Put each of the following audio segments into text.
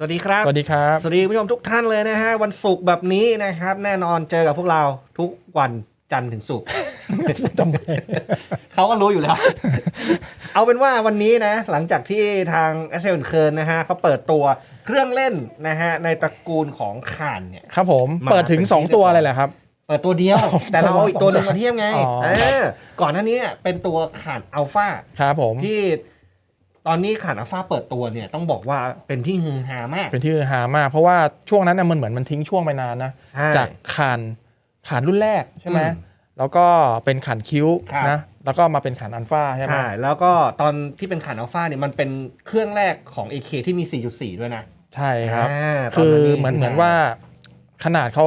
สวัสดีครับ สวัสดีครับ สวัสดีคุณผู้ชมทุกท่านเลยนะฮะ วันศุกร์แบบนี้นะครับ แน่นอนเจอกับพวกเราทุกวันจันทร์ถึงศุกร์ทำไมเขาก็รู้อยู่แล้ว เอาเป็นว่าวันนี้นะ หลังจากที่ทาง s อ l เคิร์นนะฮะเขาเปิดตัวเครื่องเล่นนะฮะ ในตระกูลของข่านเนี่ย ครับผมมาเปิดถึงเป็นที่2ตัวเรียบร้อยเลยแหละครับ เปิดตัวเดียว แต่เราเอาอีกตัวหนึ่งมาเทียบไงอ๋อเออก่อนหน้านี้เป็นตัวข่านอัลฟาครับผมที่ ตอนนี้ข่านอัลฟาเปิดตัวเนี่ยต้องบอกว่าเป็นที่ฮือฮามาก เป็นที่ฮือฮามาก เพราะว่าช่วงนั้นน่ะมันเหมือนมันทิ้งช่วงไปนานนะใช่จากขานขานรุ่นแรกใช่ไหมอืมแล้วก็เป็นขานคิ้วครับนะแล้วก็มาเป็นขานอัลฟาใช่ไหมใช่แล้วก็ตอนที่เป็นข่านอัลฟาเนี่ยมันเป็นเครื่องแรกของ AK ที่มี 4.4 ด้วยนะ ใช่ครับาตคือนี่เหมือนเหมือนว่าขนาดเขา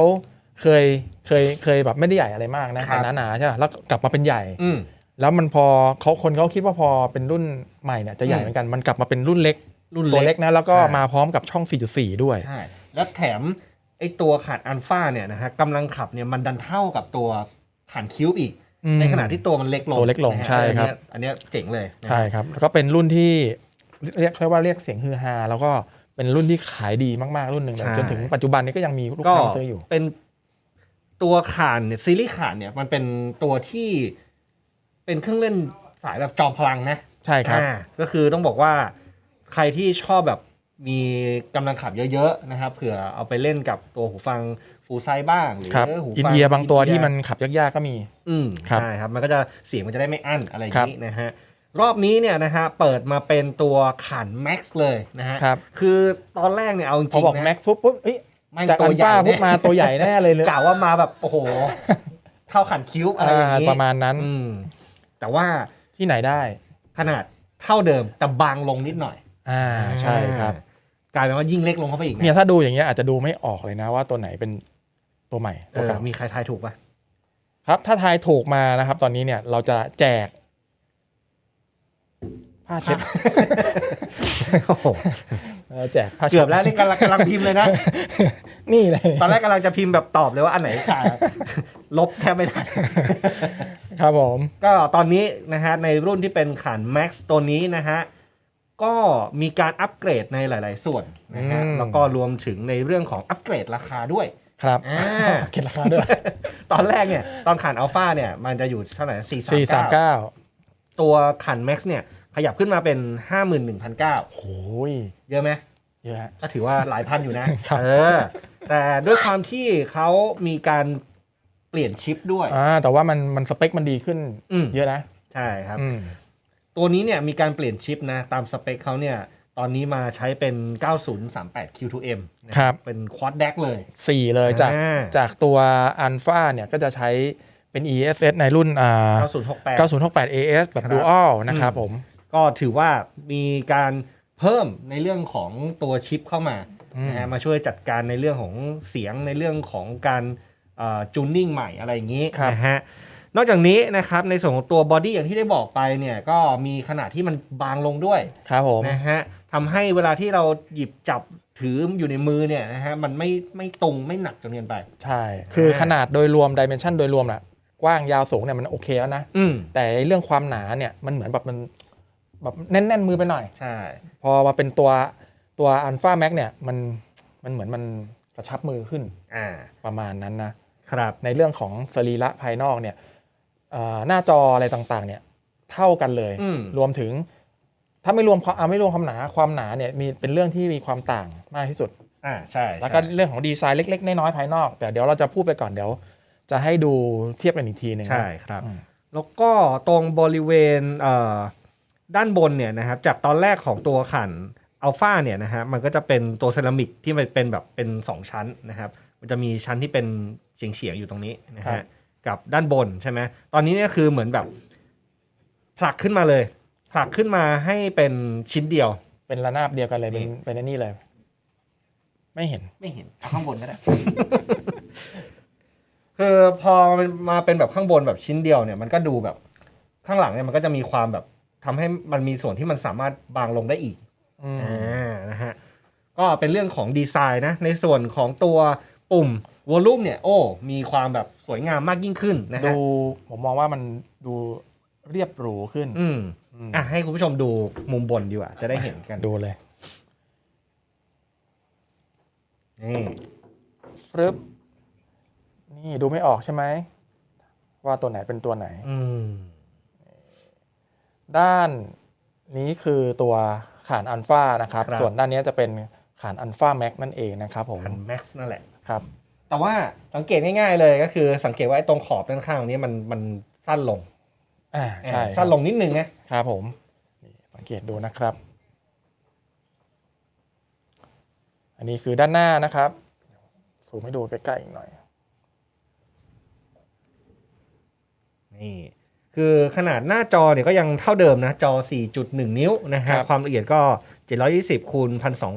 เคยเคยเคยแบบไม่ได้ใหญ่อะไรมากนะครับแต่หนาๆใช่ป่ะแล้วกลับมาเป็นใหญ่อืม แล้วมันพอเขาคนเขาคิดว่าพอเป็นรุ่นใหม่เนี่ยจะใหญ่อืมเหมือนกันมันกลับมาเป็นรุ่นเล็ก รุ่นตัวเล็กนะแล้วก็ใช่มาพร้อมกับช่อง 4.4 ด้วยใช่แล้วแถมไอตัวขาดอัลฟาเนี่ยนะฮะกำลังขับเนี่ยมันดันเท่ากับตัวขานคิวบอีกอืมในขณะที่ตัวมันเล็กลงตัวเล็กลงนะฮะใช่ครับอันเนี้ยอันเนี้ยเจ๋งเลยนะฮะใช่ครับแล้วก็เป็นรุ่นที่เรียกเรียกว่าเรียกเสียงฮือฮาแล้วก็เป็นรุ่นที่ขายดีมากๆรุ่นหนึ่งเลยใช่จนถึงปัจจุบันนี้ก็ยังมีลูกก็ค้ามาซื้ออยู่ เป็นตัวขานเนี่ยซีรีส์ขานเนี่ยมันเป็นตัวที่ เป็นเครื่องเล่นสายแบบจอมพลังนะใช่ครับ อ่าก็คือต้องบอกว่าใครที่ชอบแบบมีกำลังขับเยอะๆนะครับเผื่อเอาไปเล่นกับตัวหูฟังฟูลไซส์บ้างหรือครับ หูอินฟังเดียบางตัวอิเดีที่มันขับยากๆก็มี อืมครับใช่ครับ มันก็จะเสียงมันจะได้ไม่อั้นอะไรอย่างครับนี้นะฮะรอบนี้เนี่ยนะฮะเปิดมาเป็นตัวขันแม็กซ์เลยนะฮะครับ คือตอนแรกเนี่ยเอาจริงพอบอกนะแม็กฟุ๊บปุ๊บเอ้ยแม่งจากตัอัวนใหญ่ฟ้าปุ๊บเนี่ยมาตัวใหญ่แน่เลยเลยกล่าวว่ามาแบบโอ้โหเท่าขันคิ้วอะไรอย่างนี้ประมาณนั้น อืม แต่ว่าที่ไหนได้ ขนาดเท่าเดิมแต่บางลงนิดหน่อย อ่าใช่ครับกลายเป็นว่ายิ่งเล็กลงเข้าไปอีกเนี่ยนะถ้าดูอย่างเงี้ยอาจจะดูไม่ออกเลยนะว่าตัวไหนเป็นตัวใหม่เอตัวอเก่ามีใครทายถูกปะครับ ถ้าทายถูกมานะครับ ตอนนี้เนี่ยเราจะแจกผ้าเช็ดโอ้โหเออแจกผ้าเช็ดเกือบแล้วนี่กำลังกำลังพิมพ์เลยนะ นี่เลย ตอนแรกกำลังจะพิมพ์แบบตอบเลยว่าอันไหนขายลบแทบไม่ได้ ครับผม ก็ตอนนี้นะฮะในรุ่นที่เป็นขัน Max ตัวนี้นะฮะก็มีการอัปเกรดในหลาย ๆ ส่วนนะฮะอืม แล้วก็รวมถึงในเรื่องของอัปเกรดราคาด้วย ครับอ่า เก็บราคาด้วยตอนแรกเนี่ยตอนขันอัลฟาเนี่ยมันจะอยู่เท่าไหร่สี่สี่สามเก้าตัวขัน Max เนี่ยขยับขึ้นมาเป็น 51,900 โอ้ยเยอะไหม เยอะฮะ ก็ถือว่าหลายพันอยู่นะ ครับ เออ แต่ด้วยความที่เขามีการ เปลี่ยนชิปด้วย อ่าแต่ว่ามันมันสเปคมันดีขึ้นอืม เยอะนะใช่ครับ อืมตัวนี้เนี่ยมีการเปลี่ยนชิปนะ ตามสเปคเขาเนี่ย ตอนนี้มาใช้เป็น 9038 Q2M นะครับเป็น Quad DAC เลยสี่เลยจาก อ่าจากตัวอันฟาเนี่ยก็จะใช้เป็น ESS ในรุ่นอ่า9068 9068 AS แบบ ครับ Dual นะครับอืมผม ก็ถือว่ามีการเพิ่มในเรื่องของตัวชิปเข้ามาอืม นะฮะมาช่วยจัดการในเรื่องของเสียงในเรื่องของการ จูนนิ่งใหม่อะไรอย่างนี้ครับนะฮะนอกจากนี้นะครับในส่วนของตัวบอดี้อย่างที่ได้บอกไปเนี่ยก็มีขนาดที่มันบางลงด้วยครับผมนะฮะทำให้เวลาที่เราหยิบจับถืออยู่ในมือเนี่ยนะฮะมันไม่ไม่ตรงไม่หนักจนเกินไป ใช่ คือขนาดโดยรวมดิเมนชันโดยรวมน่ะกว้างยาวสูงเนี่ยมันโอเคแล้วนะอืมแต่เรื่องความหนาเนี่ยมันเหมือนแบบมันแบบแน่นๆมือไปหน่อย ใช่ พอมาเป็นตัวตัวอันฟาแม็กเนี่ยมันมันเหมือนมันกระชับมือขึ้น อ่า ประมาณนั้นนะ ครับในเรื่องของสรีระภายนอกเนี่ยเอ่อหน้าจออะไรต่างๆ เนี่ยเท่ากันเลยอืมรวมถึง ถ้าไม่รวมความอะไม่รวมความหนาความหนาเนี่ยมีเป็นเรื่องที่มีความต่างมากที่สุดอ่าใช่แล้วก็ใช่เรื่องของดีไซน์เล็กๆน้อยๆภายนอก แต่เดี๋ยวเราจะพูดไปก่อนเดี๋ยว จะให้ดูเทียบกันอีกทีหนึ่งนะใช่ครับอืมแล้วก็ตรงบริเวณเอ่อด้านบนเนี่ยนะครับจากตอนแรกของตัวขันอัลฟาเนี่ยนะฮะมันก็จะเป็นตัวเซรามิกที่มันเป็นแบบเป็น 2 ชั้นนะครับ มันจะมีชั้นที่เป็น เฉียงเฉียงๆอยู่ตรงนี้นะครัฮะบ กับด้านบนใช่ไหมตอนนี้เนี่ยคือเหมือนแบบผลักขึ้นมาเลย ผลักขึ้นมาให้เป็นชิ้นเดียว เป็นระนาบเดียวกันเลย เป็นนี่ เป็นอันนี่เลย ไม่เห็น ไม่เห็นเอาข้างบนก็ได้ คือพอมันมาเป็นแบบข้างบนแบบชิ้นเดียวเนี่ยมันก็ดูแบบข้างหลังเนี่ยมันก็จะมีความแบบทำให้มันมีส่วนที่มันสามารถบางลงได้อีก อืม อ่านะฮะก็เป็นเรื่องของดีไซน์นะในส่วนของตัวปุ่ม วอลลุ่มเนี่ยโอ้มีความแบบสวยงามมากยิ่งขึ้นนะฮะดูผมมองว่ามันดูเรียบหรูขึ้นอืมอืมอะให้คุณผู้ชมดูมุมบนดีกว่า จะได้เห็นกันดูเลยนี่ฟรึบนี่ดูไม่ออกใช่ไหม ว่าตัวไหนเป็นตัวไหนอืมด้านนี้คือตัวขานอัลฟานะครับครับส่วนด้านนี้จะเป็นขานอัลฟาแม็กนั่นเองนะครับผมคันแม็กซ์นั่นแหละครับ แต่ว่าสังเกตง่ายๆเลยก็คือสังเกตว่าไอ้ตรงขอบด้านข้างนี้มันมันสั้นลงอ่าใช่สั้นลงนิดนึงนะครับผมนี่สังเกตดูนะครับ อันนี้คือด้านหน้านะครับซูมให้ดูใกล้ๆอีกหน่อยนี่คือขนาดหน้าจอเนี่ยก็ยังเท่าเดิมนะ จอ 4.1 นิ้วนะฮะครับความละเอียดก็ 720คูณ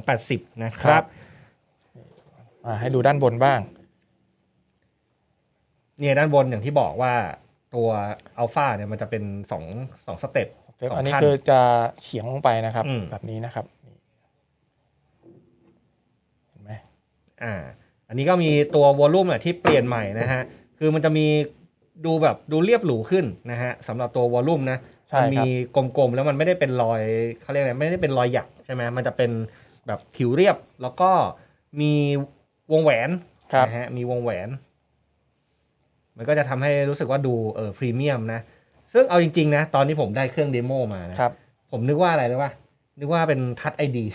1280 นะคครัรับบอ่าให้ดูด้านบนบ้าง เนี่ยด้านบนอย่างที่บอกว่าตัวอัลฟาเนี่ยมันจะเป็น2 2สเต็ปสองอันนี้ขั้น คือจะเฉียงลงไปนะครับ อืม แบบนี้นะครับนี่เห็นไหมอ่า อันนี้ก็มีตัววอลลุ่มอะที่เปลี่ยนใหม่นะฮะ คือมันจะมีดูแบบดูเรียบหรูขึ้นนะฮะสำหรับตัววอลลุ่มนะ ใช่มัคมีรับกลมๆ แล้วมันไม่ได้เป็นรอยเขาเรียกอะไรไม่ได้เป็นรอยหยักใช่ไหมมันจะเป็นแบบผิวเรียบแล้วก็มีวงแหวนครับ นะฮะมีวงแหวน มันก็จะทำให้รู้สึกว่าดูเออพรีเมียมนะ ซึ่งเอาจริง ๆ นะ ตอนที่ผมได้เครื่องเดโมมานะครับ ผมนึกว่าอะไรรู้ป่ะนึกว่าเป็นทัชไอดี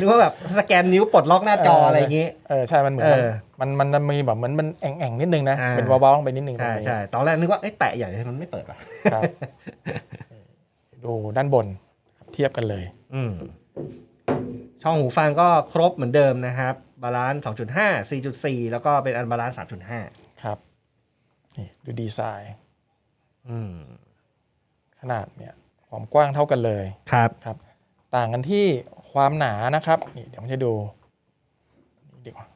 นึกว่าแบบสแกนนิ้วปลดล็อกหน้าจอเออออะไรอย่างงี้ เออใช่ มันเหมือนเออมันมันมันมีแบบเหมือนมันแอ่งๆนิดนึงนะอ่าเป็นเบาๆลงไปนิดนึงตรใช่งนี้ใช่ตอนแรกนึกว่าเอ้ยแตะใหญ่เลยมันไม่เปิดป่ะครับดูด้านบนครับเทียบกันเลย อืมช่องหูฟังก็ครบเหมือนเดิมนะครับ บาลานซ์2.5 4.4 แล้วก็เป็นอันบาลานซ์3.5 ครับ นี่ดูดีไซน์อืมขนาดเนี่ยความกว้างเท่ากันเลยครับครับ ต่างกันที่ความหนานะครับนี่เดี๋ยวผมจะดูนี่ดีกว่า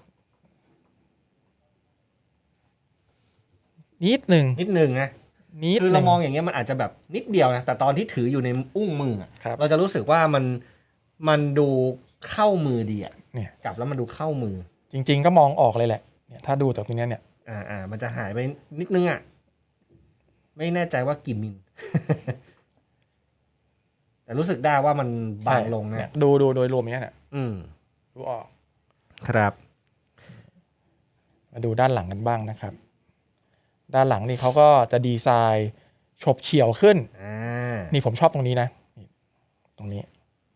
นิดหนึ่งนิดนึงนะนิดคือหเรานึ่งมองอย่างเงี้ยมันอาจจะแบบนิดเดียวนะแต่ตอนที่ถืออยู่ในอุ้งมืออะครับเราจะรู้สึกว่ามันมันดูเข้ามือดีอะเนี่ยจับแล้วมันดูเข้ามือ จริง ๆ ก็มองออกเลยแหละเนี่ยถ้าดูจากตรงเนี้ยเนี่ย อ่าอ่ามันจะหายไปนิดนึงอะ ไม่แน่ใจว่ากี่มิล แต่รู้สึกได้ว่ามันบางลงเยนะดูดูโดยรวมเนี้ยเนี่ยอืมดูออก ครับ มาดูด้านหลังกันบ้างนะครับ ด้านหลังนี่เขาก็จะดีไซน์ฉบเฉี่ยวขึ้นอ่านี่ผมชอบตรงนี้นะนี่ตรงนี้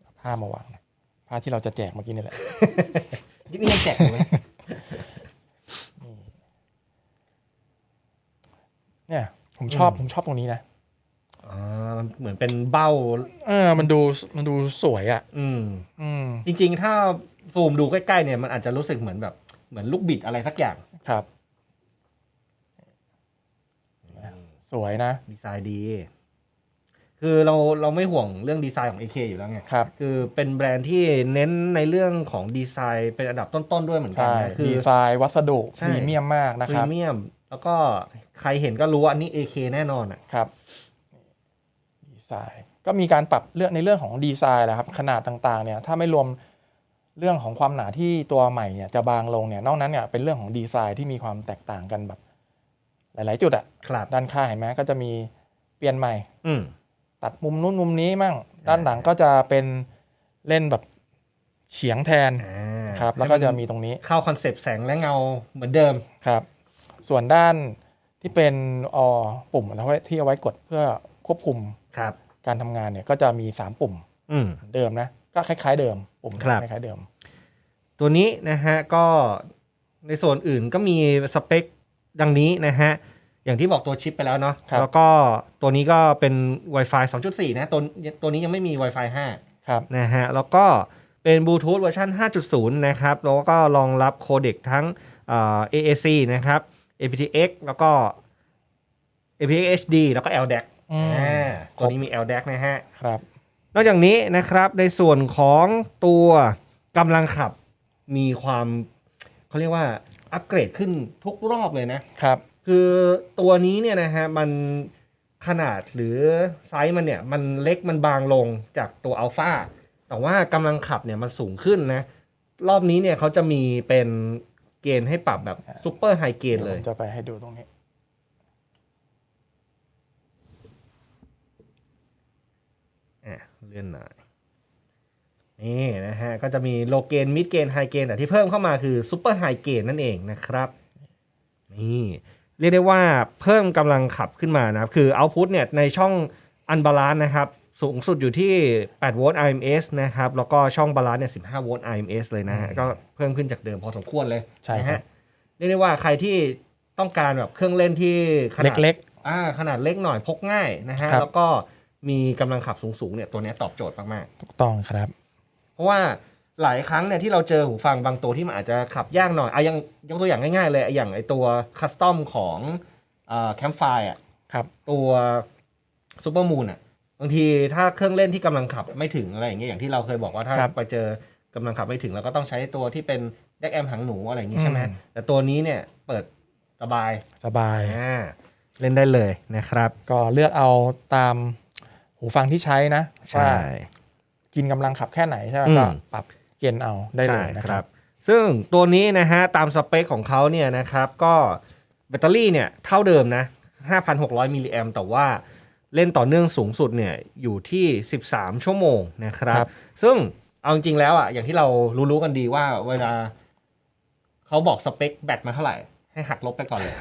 เอาผ้ามาวางนะผ้าที่เราจะแจกเมื่อกี้นี่แหละนี่นี่ยังแจกอยู่ไหม เนี่ยผมชอบอืมผมชอบตรงนี้นะอ่ามันเหมือนเป็นเบ้า เออมันดูมันดูสวยอะ อืม อืมจริงๆ ถ้าซูมดูใกล้ๆเนี่ยมันอาจจะรู้สึกเหมือนแบบเหมือนลูกบิดอะไรสักอย่าง ครับ สวยนะ ดีไซน์ดี คือเราเราไม่ห่วงเรื่องดีไซน์ของ AK อยู่แล้วไง ครับ คือเป็นแบรนด์ที่เน้นในเรื่องของดีไซน์เป็นอันดับต้นๆด้วยเหมือนกันใช่นะคือดีไซน์วัสดุใช่พรีเมียมมากนะพครีรับ เมียม แล้วก็ ใครเห็นก็รู้ว่าอันนี้ AK แน่นอนอะ ครับดีไซน์ก็มีการปรับเรื่องในเรื่องของดีไซน์แหละครับขนาดต่างๆเนี่ยถ้าไม่รวมเรื่องของความหนาที่ตัวใหม่เนี่ยจะบางลงเนี่ยนอกนั้นเนี่ยเป็นเรื่องของดีไซน์ที่มีความแตกต่างกันแบบ หลาย ๆ จุดอะครับ ด้านข้างเห็นไหมก็จะมีเปลี่ยนใหม่ อืม ตัดมุมนู้นมุมนี้มั่งด้านหลังก็จะเป็นเล่นแบบเฉียงแทนอ่าครับ แล้วก็จะมีตรงนี้เข้าคอนเซปต์แสงและเงาเหมือนเดิม ครับ ส่วนด้าน ที่เป็นออปุ่มแล้วที่เอาไว้กดเพื่อควบคุมครับการทำงานเนี่ยก็จะมี 3 ปุ่มอืมเหมือนเดิมนะ ก็คล้าย ๆ เดิม ปุ่มครับคล้ายๆเดิม ตัวนี้นะฮะก็ในส่วนอื่นก็มีสเปคดังนี้นะฮะอย่างที่บอกตัวชิปไปแล้วเนาะครับแล้วก็ตัวนี้ก็เป็น Wi-Fi 2.4 นะตัวตัวนี้ยังไม่มี Wi-Fi 5ครับนะฮะแล้วก็เป็นบลูทูธเวอร์ชัน5.0 นะครับ แล้วก็รองรับโคเด็กทั้งเอ่อ AAC นะครับ aptX แล้วก็ aptX HD แล้วก็ LDAC อืมอ่าตัวนี้มี LDAC นะฮะ ครับ นอกจากนี้นะครับในส่วนของตัวกำลังขับมีความเขาเรียกว่าอัปเกรดขึ้นทุกรอบเลยนะ ครับ คือตัวนี้เนี่ยนะฮะมันขนาดหรือไซส์มันเนี่ย มันเล็กมันบางลงจากตัวอัลฟาแต่ว่ากำลังขับเนี่ยมันสูงขึ้นนะ รอบนี้เนี่ยเขาจะมีเป็น เกณฑ์ให้ปรับแบบซูเปอร์ไฮเกณฑ์เลย ดี๋วผมจะไปให้ดูตรงนี้ อะเลื่อนหน่อยนี่นะฮะ ก็จะมีโลเกนมิดเกนไฮเกนแต่ที่เพิ่มเข้ามาคือซูเปอร์ไฮเกนนั่นเองนะครับ นี่ เรียกได้ว่าเพิ่มกำลังขับขึ้นมานะครับ คือเอาพุตเนี่ยในช่องอันบาลานนะครับ สูงสุดอยู่ที่ 8 โวลต์ IMS นะครับ แล้วก็ช่องบาลานเนี่ย 15 โวลต์ IMS เลยนะฮะ ก็เพิ่มขึ้นจากเดิมพอสมควรเลยใช่นะครัฮะบเรียกได้ว่าใครที่ต้องการแบบเครื่องเล่นที่ขนาดเล็กอ่าขนาดเล็กหน่อยพกง่ายนะฮะครับแล้วก็มีกำลังขับสูงๆเนี่ยตัวเนี้ยตอบโจทย์มากๆๆถูกต้องครับ เพราะว่าหลายครั้งเนี่ยที่เราเจอหูฟังบางตัวที่มันอาจจะขับยากหน่อยอะอยังยกตัวอย่างง่ายๆเลยอะอย่างไอตัวคัสตอมของแคมป์ไฟอะครับตัวซูเปอร์มูนอะ บางทีถ้าเครื่องเล่นที่กำลังขับไม่ถึงอะไรอย่างเงี้ยอย่างที่เราเคยบอกว่าถ้าครับไปเจอกำลังขับไม่ถึงเราก็ต้องใช้ตัวที่เป็นแดกแอมหางหนูอะไรอย่างงี้ใช่ไหมอืม แต่ตัวนี้เนี่ยเปิดสบายสบาย อ่าเล่นได้เลยนะครับ ก็เลือกเอาตามหูฟังที่ใช้นะว่าใช่กินกำลังขับแค่ไหนใช่ไหมอืม ก็ปรับเกณฑ์เอาได้เลยนะใช่ครับ ซึ่งตัวนี้นะฮะตามสเปคของเขาเนี่ยนะครับก็แบตเตอรี่เนี่ยเท่าเดิมนะ 5,600 มิลลิแอมแต่ว่า เล่นต่อเนื่องสูงสุดเนี่ยอยู่ที่ 13 ชั่วโมงนะครับครับซึ่งเอาจริงๆแล้วอะอย่างที่เรารู้ๆกันดีว่าเวลาเขาบอกสเปคแบตมาเท่าไหร่ ให้หักลบไปก่อนเลย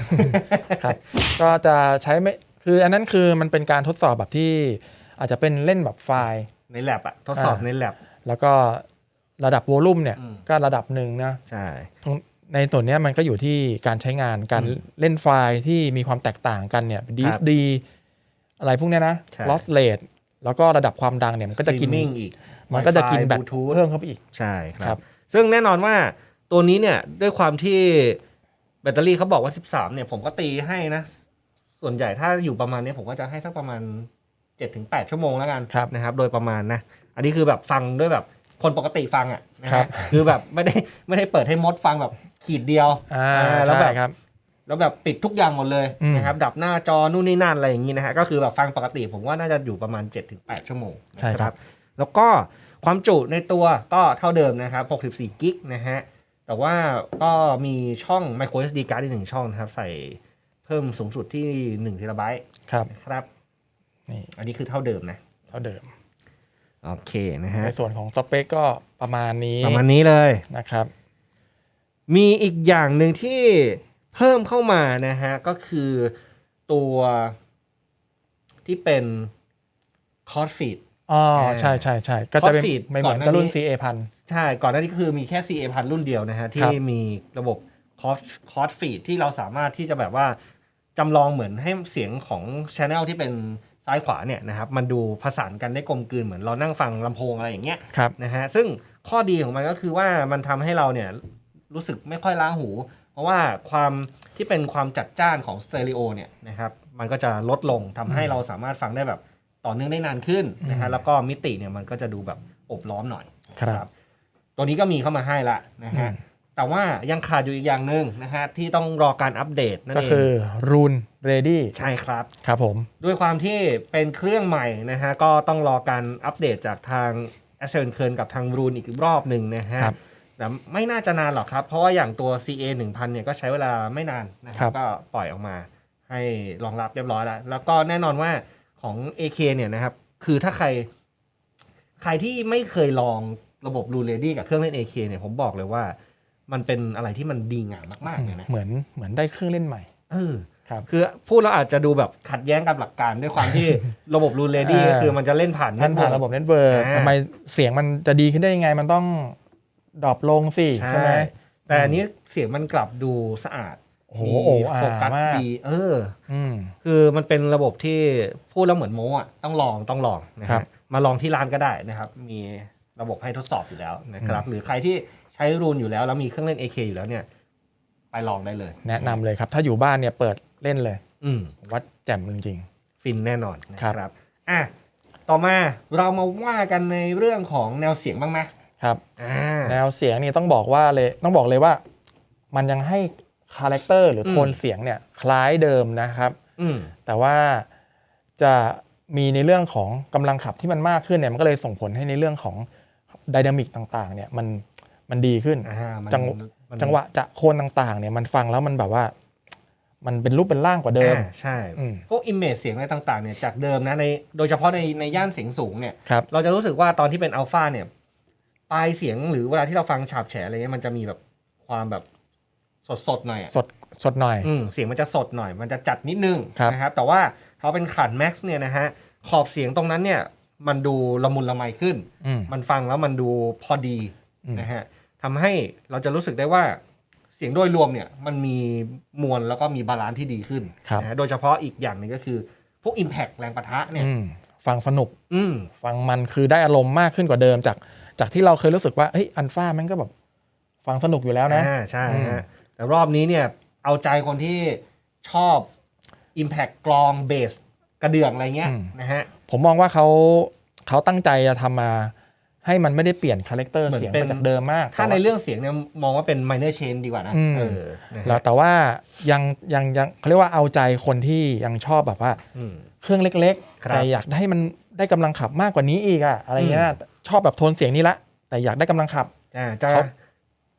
ครับก็จะใช้ไม่คืออันนั้นคือมันเป็นการทดสอบแบบที่อาจจะเป็นเล่นแบบไฟล์ในแลบอะทดสอบอ่าในแลบแล้วก็ระดับโวลูมเนี่ยอืมก็ระดับหนึ่งนะใช่ตรงในส่วนเนี้ยมันก็อยู่ที่การใช้งานการอืมเล่นไฟล์ที่มีความแตกต่างกันเนี่ยครับ DSD อะไรพวกเนี้ยนะใช่ loss rate แล้วก็ระดับความดังเนี่ยมันก็จะกิน Streaming อีก มันก็จะกิน Wi-Fi แบต Bluetooth เพิ่มเข้าไปอีกใช่คครัรับบซึ่งแน่นอนว่าตัวนี้เนี่ยด้วยความที่แบตเตอรี่เขาบอกว่า 13 เนี่ยผมก็ตีให้นะ ส่วนใหญ่ถ้าอยู่ประมาณเนี้ยผมก็จะให้สักประมาณ 7-8 ชั่วโมงแล้วกันครับนะครับ โดยประมาณนะ อันนี้คือแบบฟังด้วยแบบคนปกติฟังอะนะครัฮะบคือแบบไม่ได้ไม่ได้เปิดให้มดฟังแบบขีดเดียวอ่าอ่าแล้วใช่แบบครับ แล้วแบบปิดทุกอย่างหมดเลยอืม นะครับดับหน้าจอนู่นนี่นั่นอะไรอย่างนี้นะฮะก็คือแบบฟังปกติผมว่าน่าจะอยู่ประมาณ 7-8 ชั่วโมงนะใช่ครับแล้วก็ความจุในตัวก็เท่าเดิมนะครับ 64 กิกนะฮะแต่ว่าก็มีช่อง micro SD card อีกหนึ่งช่องนะครับ ใส่เพิ่มสูงสุดที่1เทราไบต์ครับ นะครับนี่ อันนี้คือเท่าเดิมนะเท่าเดิม โอเคนะฮะในส่วนของสเปคก็ประมาณนี้ประมาณนี้เลย นะครับ มีอีกอย่างหนึ่งที่ เพิ่มเข้ามานะฮะก็คือตัวที่เป็นคอร์ดฟีดอ๋ออ่าใช่ใช่ใช่ก็จะเป็น Hot Feed ไม่เหมือนก่อนหกับน้ารุ่นนี้ CA พันใช่ ก่อนหน้านี้ก็คือมีแค่ CA พันรุ่นเดียวนะฮะ ที่ครับมีระบบคอร์สคอร์สฟีดที่เราสามารถที่จะแบบว่าจำลองเหมือนให้เสียงของช anel ที่เป็นซ้ายขวาเนี่ยนะครับมันดูผสานกันได้กลมกลืนเหมือนเรานั่งฟังลำโพงอะไรอย่างเงี้ยครับนะฮะซึ่งข้อดีของมันก็คือว่ามันทำให้เราเนี่ยรู้สึกไม่ค่อยล้าหู เพราะว่าความที่เป็นความจัดจ้านของสเตอริโอเนี่ยนะครับมันก็จะลดลงทำให้อืมเราสามารถฟังได้แบบต่อเนื่องได้นานขึ้นนะฮะอืมแล้วก็มิติเนี่ยมันก็จะดูแบบอบล้อมหน่อยครับ ตัวนี้ก็มีเข้ามาให้ละนะฮะอืมแต่ว่ายังขาดอยู่อีกอย่างหนึ่งนะฮะที่ต้องรอการอัปเดตนั่นก็เองคือรูนเรดี้ใช่ครับครับผม ด้วยความที่เป็นเครื่องใหม่นะฮะก็ต้องรอการอัปเดตจากทาง a s c e n t เคิร์กับทางรูนอีกรอบหนึ่งนะฮะครับ แต่ไม่น่าจะนานหรอกครับ เพราะว่าอย่างตัว CA 1000เนี่ยก็ใช้เวลาไม่นานนะคครัรับ บก็ปล่อยออกมา ให้รองรับเรียบร้อยแล้ว แล้วก็แน่นอนว่าของ AK เนี่ยนะครับ คือถ้าใคร ใครที่ไม่เคยลองระบบรูเรดี้กับเครื่องเล่น AK เนี่ยผมบอกเลยว่า มันเป็นอะไรที่มันดีงามมากๆเลยนะเหมือนเหมือนได้เครื่องเล่นใหม่ เออ ครับ คือพูดแล้วอาจจะดูแบบขัดแย้งกับหลักการด้วยความที่ ระบบรูเรดี้เออก็คือมันจะเล่นผ่าน ท่านผ่าน network ระบบเน็ตเวิร์กอ่า ทำไมเสียงมันจะดีขึ้นได้ยังไง มันต้อง ดรอปลงสิใช่ใช่ไหมแต่อันนี้เสียงมันกลับดูสะอาดโอ้โหมีโอ้อาโฟกัสมากดีเอออืมคือมันเป็นระบบที่พูดแล้วเหมือนโม้อะต้องลองต้องลองนะครัฮะบมาลองที่ร้านก็ได้นะครับ มีระบบให้ทดสอบอยู่แล้วนะครับ หรือใครที่ใช้รูนอยู่แล้วแล้วมีเครื่องเล่น AK อยู่แล้วเนี่ยไปลองได้เลย แนะนำเลยครับ ถ้าอยู่บ้านเนี่ยเปิดเล่นเลย อืมผมว่าแจ่มจริงฟินแน่นอนนะคครัรับบอะ ต่อมาเรามาว่ากันในเรื่องของแนวเสียงบ้างไหมๆ ครับ อ่า แนวเสียงนี่ต้องบอกว่าเลยต้องบอกเลยว่า มันยังให้คาแรคเตอร์หรือโทนอืมเสียงเนี่ยคล้ายเดิมนะครับ อืม แต่ว่าจะมีในเรื่องของกำลังขับที่มันมากขึ้นเนี่ยมันก็เลยส่งผลให้ในเรื่องของไดนามิกต่างๆ เนี่ยมันมันดีขึ้น อ่ามันจังมันจังหวะจะโคนต่างๆ เนี่ยมันฟังแล้วมันแบบว่า มันเป็นรูปเป็นร่างกว่าเดิม อ่าใช่ อืม พวกอิมเมจเสียงอะไรต่างๆ เนี่ย จากเดิมนะ ใน โดยเฉพาะใน ในย่านเสียงสูงเนี่ย ครับ เราจะรู้สึกว่าตอนที่เป็นอัลฟาเนี่ย ปลายเสียงหรือเวลาที่เราฟังฉาบแฉอะไรเงี้ยมันจะมีแบบความแบบสดๆหน่อยอะสดสดหน่อย อืมเสียงมันจะสดหน่อย มันจะจัดนิดนึงครับ นะครับแต่ว่าเขาเป็นขันแม็กซ์เนี่ยนะฮะขอบเสียงตรงนั้นเนี่ยมันดูละมุนละไมขึ้น อืม มันฟังแล้วมันดูพอดีอืม นะฮะทำให้เราจะรู้สึกได้ว่าเสียงโดยรวมเนี่ยมันมีมวลแล้วก็มีบาลานซ์ที่ดีขึ้นครับนะฮะโดยเฉพาะอีกอย่างหนึ่งก็คือพวก Impact แรงประทะเนี่ยอืมฟังสนุก อืม ฟังมันคือได้อารมณ์มากขึ้นกว่าเดิมจาก จากที่เราเคยรู้สึกว่าเฮ้ยอันฟ้ามันก็แบบฟังสนุกอยู่แล้วนะอ่าใช่อืมฮะแต่รอบนี้เนี่ยเอาใจคนที่ชอบ Impact กลองเบสกระเดื่องอะไรเงี้ยนะฮะผมมองว่าเขาเขาตั้งใจจะทำมาให้มันไม่ได้เปลี่ยนคาแรคเตอร์เหมือนเสียงเป็ไปนจากเดิมมาก ถ้าในแต่ว่เรื่องเสียงเนี่ยมองว่าเป็น minor change ดีกว่านะอืมเออนะฮะแล้วแต่ว่ายังยังยังเขาเรียกว่าเอาใจคนที่ยังชอบแบบว่าอืมเครื่องเล็กครัๆบแต่อยากให้มันได้กำลังขับมากกว่านี้อีกอะอะไรเงี้ย ชอบแบบโทนเสียงนี้ละ แต่อยากได้กำลังขับ อ่าจะเขา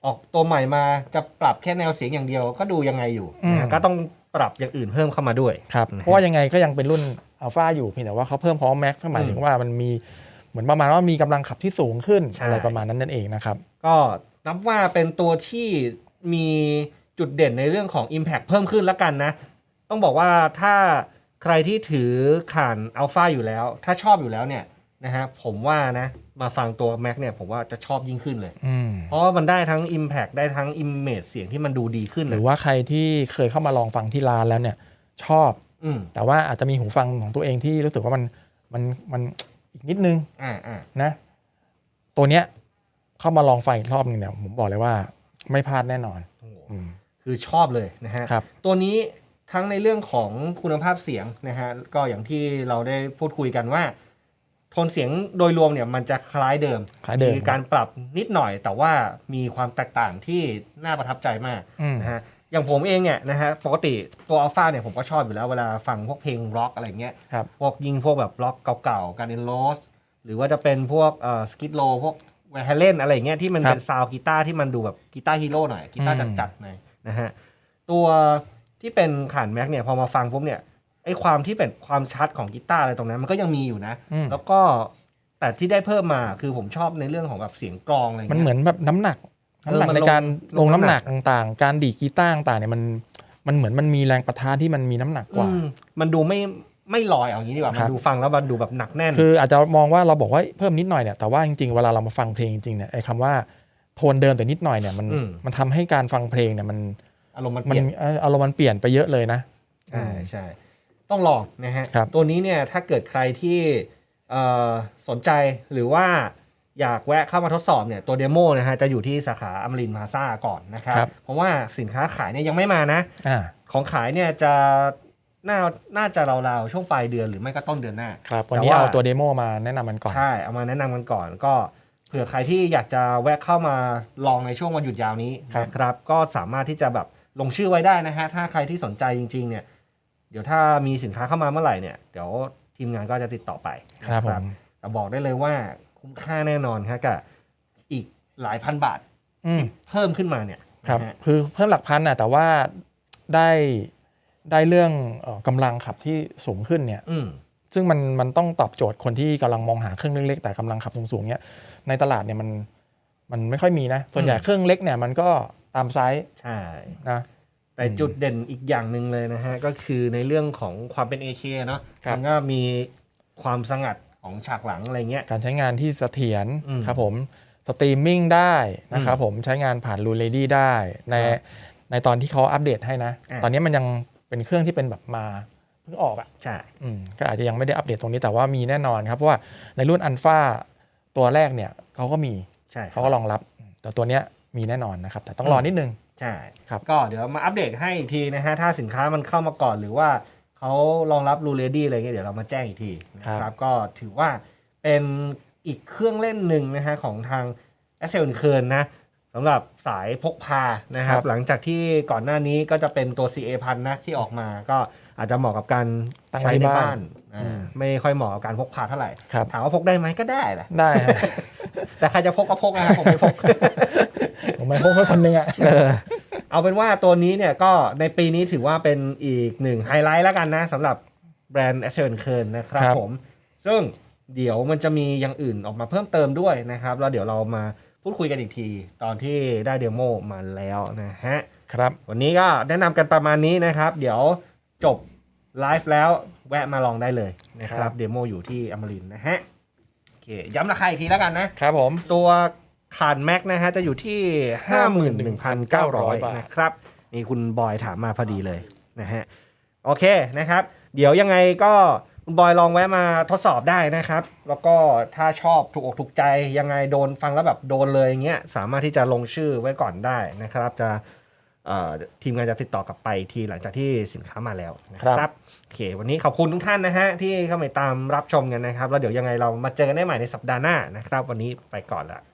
ออกตัวใหม่มาจะปรับแค่แนวเสียงอย่างเดียวก็ดูยังไงอยู่อืม นะฮะก็ต้องปรับอย่างอื่นเพิ่มเข้ามาด้วย ครับนะฮะเพราะว่ายังไงก็ยังเป็นรุ่นอัลฟาอยู่เพียงแต่ว่าเขาเพิ่มพร้อมแม็กซ์หมายถึงว่ามันมีเหมือนประมาณว่ามีกำลังขับที่สูงขึ้นใช่ อะไรประมาณนั้นนั่นเองนะครับ ก็นับว่าเป็นตัวที่มีจุดเด่นในเรื่องของ Impact เพิ่มขึ้นแล้วกันนะ ต้องบอกว่าถ้าใครที่ถือขานอัลฟาอยู่แล้ว ถ้าชอบอยู่แล้วเนี่ยนะฮะผมว่านะ มาฟังตัว Mac เนี่ยผมว่าจะชอบยิ่งขึ้นเลย อืม เพราะว่ามันได้ทั้ง Impact ได้ทั้ง Image เสียงที่มันดูดีขึ้นหเลรืยอว่าใครที่เคยเข้ามาลองฟังที่ร้านแล้วเนี่ย ชอบ อืมแต่ว่าอาจจะมีหูฟังของตัวเองที่รู้สึกว่ามันมันมันอีกนิดนึงอ่าอ่านะ ตัวเนี้ยเข้ามาลองฟังอีกรอบหนึงเนี่ยผมบอกเลยว่าไม่พลาดแน่นอน โอ้โหอืม คือชอบเลยนะฮะ ครับ ตัวนี้ทั้งในเรื่องของคุณภาพเสียงนะฮะก็อย่างที่เราได้พูดคุยกันว่า โทนเสียงโดยรวมเนี่ยมันจะคล้ายเดิมคล้ายเดิม มีการปรับนิดหน่อย แต่ว่ามีความแตกต่างที่น่าประทับใจมากอืม นะฮะอย่างผมเองเนี่ยนะฮะปกติตัวอัลฟาเนี่ยผมก็ชอบอยู่แล้วเวลาฟังพวกเพลงร็อกอะไรเงี้ยครับ พวกยิงพวกแบบร็อกเก่าๆการเดนโรสหรือว่าจะเป็นพวกเอ่อสกิทโลพวกแวร์เฮเลนอะไรเงี้ยที่มันครับเป็นซาวด์กีตาร์ที่มันดูแบบกีตาร์ฮีโร่หน่อยกีตาร์อืม จัดๆหน่อยนะฮะตัวที่เป็นขานแม็กเนี่ยพอมาฟังปุ๊บเนี่ย ไอความที่เป็นความชัดของกีตาร์อะไรตรงนั้น มันก็ยังมีอยู่นะ อืม แล้วก็แต่ที่ได้เพิ่มมาคือผมชอบในเรื่องของแบบเสียงกลองอะไรมันเงี้ย เหมือนแบบน้ำหนักเออน้ำหนักมันในลงการลลงงน้ำน้ำหหนันัก กต่างๆ การดีดกีตาร์ต่างๆเนี่ยมันมันเหมือนมันมีแรงประทะที่มันมีน้ำหนักกว่า อืมมันดูไม่ไม่ลอยเอางี้ดีกว่า คมัรันบดูฟังแล้วมันดูแบบหนักแน่น คืออาจจะมองว่าเราบอกว่าเพิ่มนิดหน่อยเนี่ยแต่ว่าจริงๆเวลาเรามาฟังเพลงจริงๆเนี่ยไอ้คำว่าโทนเดิมแต่นิดหน่อยเนี่ยมันอืม มันทำให้การฟังเพลงเนี่ยมันอารมณ์มันเปมันลี่ยนเอ่ออารมณ์มันเปลี่ยนไปเยอะเลยนะ ใช่ใช่ ต้องลองนะฮะ ครับ ตัวนี้เนี่ยถ้าเกิดใครที่เอ่อสนใจหรือว่าอยากแวะเข้ามาทดสอบเนี่ยตัวเดโมนะฮะจะอยู่ที่สาขาอมรินทร์พลาซ่าก่อนนะครับ ครับ เพราะว่าสินค้าขายเนี่ยยังไม่มานะ อ่า ของขายเนี่ยจะน่าน่าจะราวๆช่วงปลายเดือนหรือไม่ก็ต้นเดือนหน้า ครับวันแต่นี้ว่า เอาตัวเดโมมาแนะนำมันก่อน ใช่ เอามาแนะนำกันก่อนก็เผื่อใครที่อยากจะแวะเข้ามาลองในช่วงวันหยุดยาวนี้ครับ นะครับ ก็สามารถที่จะแบบลงชื่อไว้ได้นะฮะ ถ้าใครที่สนใจจริงๆเนี่ย เดี๋ยวถ้ามีสินค้าเข้ามาเมื่อไหร่เนี่ยเดี๋ยวทีมงานก็จะติดต่อไปครับนะผมแต่บอกได้เลยว่าคุ้มค่าแน่นอนครับกับอีกหลายพันบาทอืมที่เพิ่มขึ้นมาเนี่ยครับนะฮะคือเพิ่มหลักพันน่ะแต่ว่าได้ได้เรื่องเอ่อกำลังขับที่สูงขึ้นเนี่ยอืมซึ่งมันมันต้องตอบโจทย์คนที่กำลังมองหาเครื่องเล็กๆแต่กำลังขับสูงๆเนี่ยในตลาดเนี่ยมันมันไม่ค่อยมีนะ ส่วนใหญ่อืมเครื่องเล็กเนี่ยมันก็ตามไซส์ใช่นะ แต่อืมจุดเด่นอีกอย่างหนึ่งเลยนะฮะ ก็คือในเรื่องของความเป็นเอเชียเนาะครับมันก็มีความสงัดของฉากหลังอะไรเงี้ย การใช้งานที่เสถียรอืมครับผมสตรีมมิ่งได้นะครับอืมผมใช้งานผ่านรูเลดี้ได้ ในครับในตอนที่เขาอัปเดตให้นะอะตอนนี้มันยังเป็นเครื่องที่เป็นแบบมาเพิ่งออกอะใช่อืมก็อาจจะยังไม่ได้อัปเดตตรงนี้แต่ว่ามีแน่นอนครับเพราะว่าในรุ่นอันฟาตัวแรกเนี่ยเขาก็มีใช่เขาก็รองรับ แต่ตัวเนี้ยมีแน่นอนนะครับ แต่ต้องรอนิดนึง ใช่ครับ ก็เดี๋ยวมาอัปเดตให้อีกทีนะฮะ ถ้าสินค้ามันเข้ามาก่อนหรือว่าเขารองรับรูเรดี้อะไรเงี้ยเดี๋ยวเรามาแจ้งอีกทีนะคครัรับบก็ถือว่าเป็นอีกเครื่องเล่นหนึ่งนะฮะของทาง s อ l เคิร์นนะสำหรับสายพกพานะครับ หลังจากที่ก่อนหน้านี้ก็จะเป็นตัว CA พันนะที่ออกมาก็อาจจะเหมาะกับการตั้งใช้ไว้ในที่บ้าบ้านนอ่าอืมไม่ค่อยเหมาะกับการพกพาเท่าไหร่ครับถามว่าพกได้ไหมก็ได้แหละได้ฮะแต่ใครจะพกก็พกนะครับผมไม่พก ผมไม่พกแค่คนหนึงอะ เออเอาเป็นว่าตัวนี้เนี่ยก็ในปีนี้ถือว่าเป็นอีกหนึ่งไฮไลท์แล้วกันนะสำหรับแบรนด์ a s h e r n k e r n นะครับครับผม ซึ่งเดี๋ยวมันจะมีอย่างอื่นออกมาเพิ่มเติมด้วยนะครับ แล้วเดี๋ยวเรามาพูดคุยกันอีกที ตอนที่ได้เดโมมาแล้วนะฮะ ครับ วันนี้ก็แนะนำกันประมาณนี้นะครับ เดี๋ยวจบไลฟ์แล้วแวะมาลองได้เลยนะครับเดโมอยู่ที่อมรินทร์นะฮะ โอเค ย้ำราคาอีกทีแล้วกันนะ ครับผม ตัว ขานแม็กนะฮะจะอยู่ที่ 51,900 นะครับ มีคุณบอยถามมาพอดีเลยนะฮะโอเคนะครับ เดี๋ยวยังไงก็คุณบอยลองแวะมาทดสอบได้นะครับ แล้วก็ถ้าชอบถูกอกถูกใจยังไงโดนฟังแล้วแบบโดนเลยอย่างเงี้ยสามารถที่จะลงชื่อไว้ก่อนได้นะครับ จะเอ่อทีมงานจะติดต่อกลับไปทีหลังจากที่สินค้ามาแล้วนะครับโอเควันนี้ขอบคุณทุกท่านนะฮะที่เข้ามาตามรับชมกันนะครับ แล้วเดี๋ยวยังไงเรามาเจอกันได้ใหม่ในสัปดาห์หน้านะครับ วันนี้ไปก่อนละ